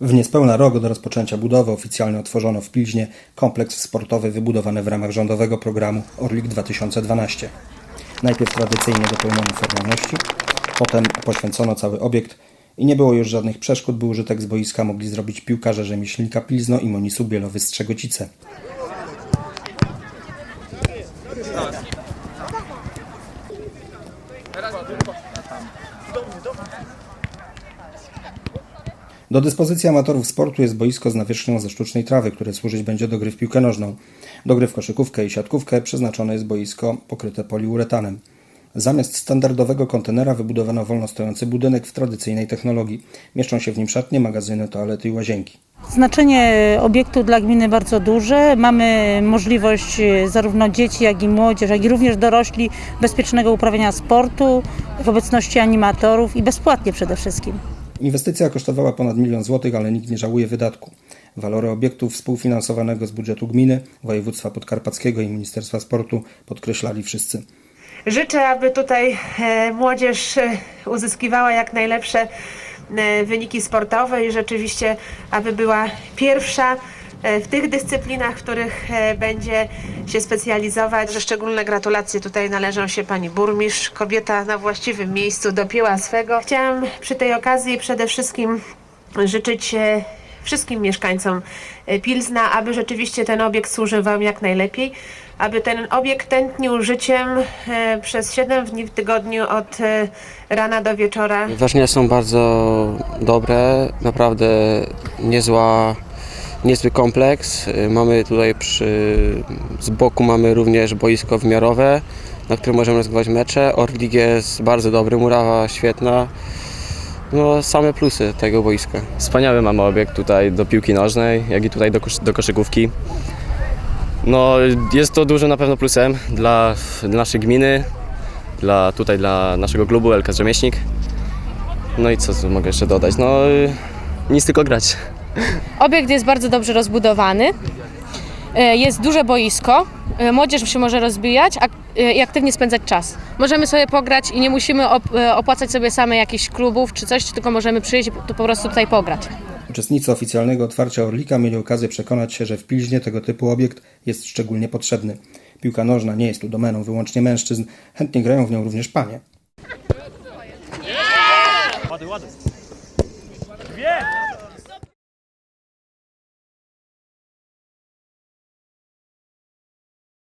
W niespełna rok od rozpoczęcia budowy oficjalnie otworzono w Pilźnie kompleks sportowy wybudowany w ramach rządowego programu Orlik 2012. Najpierw tradycyjnie dopełniono formalności, potem poświęcono cały obiekt i nie było już żadnych przeszkód, by użytek z boiska mogli zrobić piłkarze rzemieślnika Pilzno i Monisu Bielowy Strzegocice. Do dyspozycji amatorów sportu jest boisko z nawierzchnią ze sztucznej trawy, które służyć będzie do gry w piłkę nożną. Do gry w koszykówkę i siatkówkę przeznaczone jest boisko pokryte poliuretanem. Zamiast standardowego kontenera wybudowano wolno stojący budynek w tradycyjnej technologii. Mieszczą się w nim szatnie, magazyny, toalety i łazienki. Znaczenie obiektu dla gminy bardzo duże. Mamy możliwość e, zarówno dzieci, jak i młodzież, jak i również dorośli bezpiecznego uprawiania sportu w obecności animatorów i bezpłatnie przede wszystkim. Inwestycja kosztowała ponad milion złotych, ale nikt nie żałuje wydatku. Walory obiektu współfinansowanego z budżetu gminy, województwa podkarpackiego i Ministerstwa Sportu podkreślali wszyscy. Życzę, aby tutaj e, młodzież e, uzyskiwała jak najlepsze e, wyniki sportowe i rzeczywiście, aby była pierwsza w tych dyscyplinach, w których e, będzie się specjalizować. Że szczególne gratulacje tutaj należą się pani burmistrz. Kobieta na właściwym miejscu dopięła swego. Chciałam przy tej okazji przede wszystkim życzyć e, wszystkim mieszkańcom e, Pilzna, aby rzeczywiście ten obiekt służył Wam jak najlepiej, aby ten obiekt tętnił życiem e, przez 7 dni w tygodniu od e, rana do wieczora. Wrażenia są bardzo dobre, naprawdę niezła, niezły kompleks. Y, Mamy tutaj przy, z boku mamy również boisko wymiarowe, na którym możemy rozgrywać mecze. Orlik jest bardzo dobry, murawa świetna. No, same plusy tego boiska. Wspaniały mamy obiekt tutaj do piłki nożnej, jak i tutaj do, kosz- do koszykówki. No, jest to dużym na pewno plusem dla, dla naszej gminy, dla, tutaj dla naszego klubu LK Rzemieślnik. No i co tu mogę jeszcze dodać? No, y, nic tylko grać. Obiekt jest bardzo dobrze rozbudowany. E, Jest duże boisko. E, Młodzież się może rozbijać e, i aktywnie spędzać czas. Możemy sobie pograć i nie musimy op- opłacać sobie same jakichś klubów czy coś, tylko możemy przyjść i po po prostu tutaj pograć. Uczestnicy oficjalnego otwarcia Orlika mieli okazję przekonać się, że w Pilźnie tego typu obiekt jest szczególnie potrzebny. Piłka nożna nie jest tu domeną wyłącznie mężczyzn, chętnie grają w nią również panie. Ładny, ładny. Dwie!